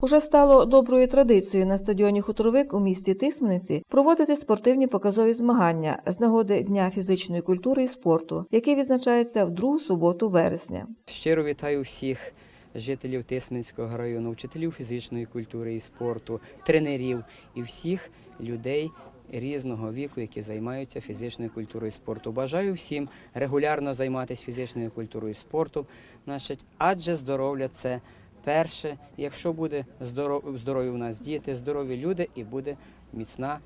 Уже стало доброю традицією на стадіоні Хуторовик у місті Тисмениці проводити спортивні показові змагання з нагоди Дня фізичної культури і спорту, який відзначається в другу суботу вересня. Щиро вітаю всіх жителів Тисменського району, вчителів фізичної культури і спорту, тренерів і всіх людей різного віку, які займаються фізичною культурою і спорту. Бажаю всім регулярно займатися фізичною культурою і спорту, адже здоров'я це перше. Якщо буде здоров- здорові у нас діти, здорові люди і буде міцна.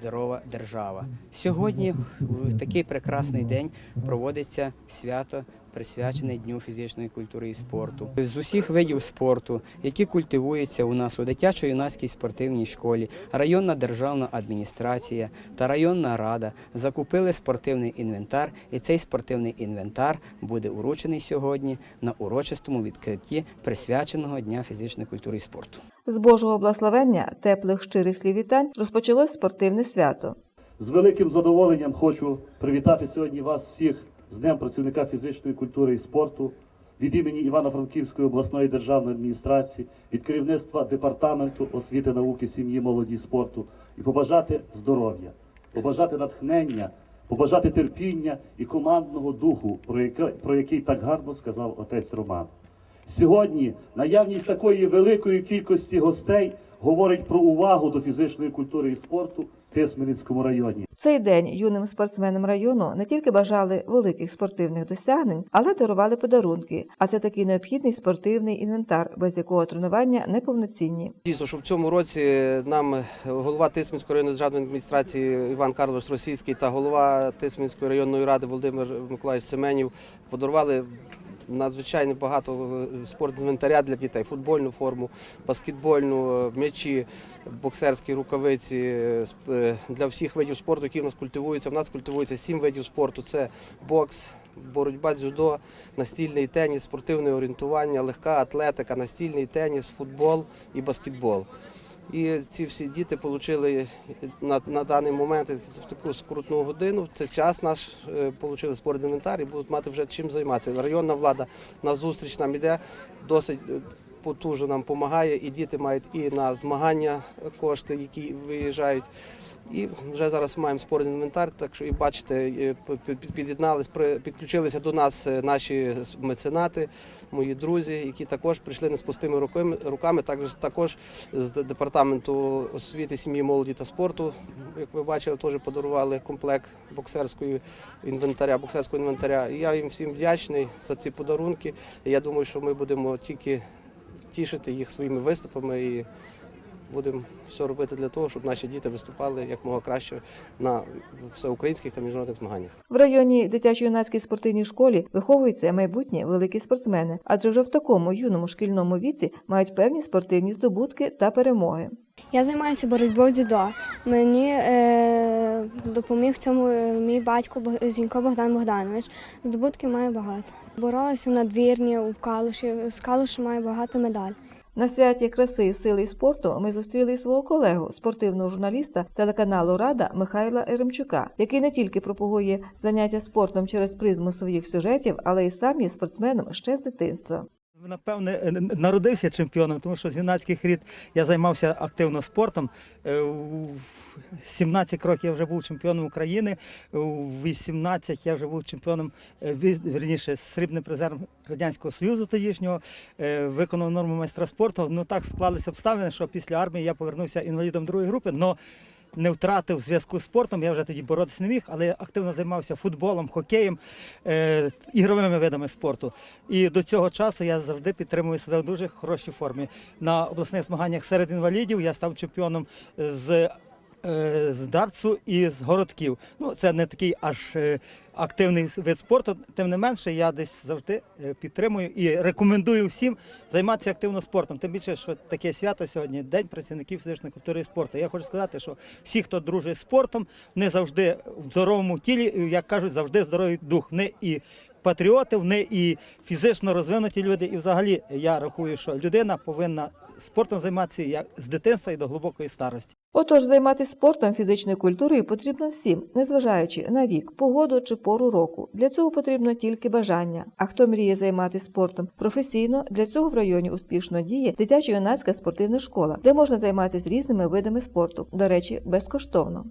Здорова держава. Сьогодні, в такий прекрасний день, проводиться свято, присвячене Дню фізичної культури і спорту. З усіх видів спорту, які культивуються у нас у дитячо-юнацькій спортивній школі, районна державна адміністрація та районна рада закупили спортивний інвентар, і цей спортивний інвентар буде уручений сьогодні на урочистому відкритті присвяченого Дня фізичної культури і спорту. З Божого благословення, теплих щирих слів вітань розпочалось спортивне свято. З великим задоволенням хочу привітати сьогодні вас всіх з Днем працівника фізичної культури і спорту від імені Івано-Франківської обласної державної адміністрації, від керівництва департаменту освіти, науки, сім'ї, молоді і спорту і побажати здоров'я, побажати натхнення, побажати терпіння і командного духу, про який так гарно сказав отець Роман. Сьогодні наявність такої великої кількості гостей говорить про увагу до фізичної культури і спорту в Тисменницькому районі. В цей день юним спортсменам району не тільки бажали великих спортивних досягнень, але дарували подарунки. А це такий необхідний спортивний інвентар, без якого тренування неповноцінні. Дійсно, що в цьому році нам голова Тисменської районної державної адміністрації Іван Карлович Російський та голова Тисменської районної ради Володимир Миколаївич Семенів подарували надзвичайно багато е, спортінвентаря для дітей: футбольну форму, баскетбольну, е, м'ячі, боксерські рукавиці е, для всіх видів спорту, які в нас культивуються. В нас культивується сім видів спорту: це бокс. Боротьба дзюдо, настільний теніс, спортивне орієнтування, легка атлетика, настільний теніс, футбол і баскетбол. І ці всі діти отримали на, на даний момент в таку скрутну годину. В цей час наш отримали отримали спортінвентар і будуть мати вже чим займатися. Районна влада на зустріч нам іде, досить е, потужно нам допомагає, і діти мають і на змагання кошти, які виїжджають. І вже зараз маємо спортивний інвентар, так що і бачите, пі- пі- під'єднались, підключилися до нас е, наші меценати, мої друзі, які також прийшли не з пустими руками, руками також, також з департаменту освіти, сім'ї, молоді та спорту. Як ви бачили, теж подарували комплект боксерської інвентаря, боксерського інвентаря. І я їм всім вдячний за ці подарунки. І я думаю, що ми будемо тільки тішити їх своїми виступами і будемо все робити для того, щоб наші діти виступали як мога краще на всеукраїнських та міжнародних змаганнях. В районній дитячо-юнацькій спортивній школі виховуються майбутні великі спортсмени, адже вже в такому юному шкільному віці мають певні спортивні здобутки та перемоги. Я займаюся боротьбою дзюдо. Мені е, допоміг в цьому е, мій батько Зінько Богдан Богданович. Здобутків має багато. Боролася в надвірні, у Калуші. З Калуші має багато медаль. На святі краси, сили і спорту ми зустріли свого колегу, спортивного журналіста телеканалу Рада Михайла Еремчука, який не тільки пропагує заняття спортом через призму своїх сюжетів, але й сам є спортсменом ще з дитинства. Напевне, е, народився чемпіоном, тому що з юнацьких рід я займався активно спортом. Е, В 17 років я вже був чемпіоном України, у 18 я вже був чемпіоном, е, віз- срібним призером Радянського Союзу тодішнього, виконав норму майстра спорту. Ну так склалися обставини, що після армії я повернувся інвалідом другої групи. но не втратив зв'язку з спортом, я вже тоді боротися не міг, але активно займався футболом, хокеєм, е, ігровими видами спорту. І до цього часу я завжди підтримую себе в дуже хорошій формі. На обласних змаганнях серед інвалідів я став чемпіоном з, з дартсу і з городків. Ну, це не такий аж е, активний вид спорту. Тим не менше, я десь завжди е, підтримую і рекомендую всім займатися активно спортом. Тим більше, що таке свято сьогодні День працівників фізичної культури і спорту. Я хочу сказати, що всі, хто дружить з спортом, не завжди в здоровому тілі, як кажуть, завжди здоровий дух. Не і патріоти, вони і фізично розвинуті люди. І взагалі я рахую, що людина повинна спортом займатися як з дитинства і до глибокої старості. Отож, займатися спортом, фізичною культурою потрібно всім, незважаючи на вік, погоду чи пору року. Для цього потрібно тільки бажання. А хто мріє займатися спортом професійно, для цього в районі успішно діє дитячо-юнацька спортивна школа, де можна займатися різними видами спорту, до речі, безкоштовно.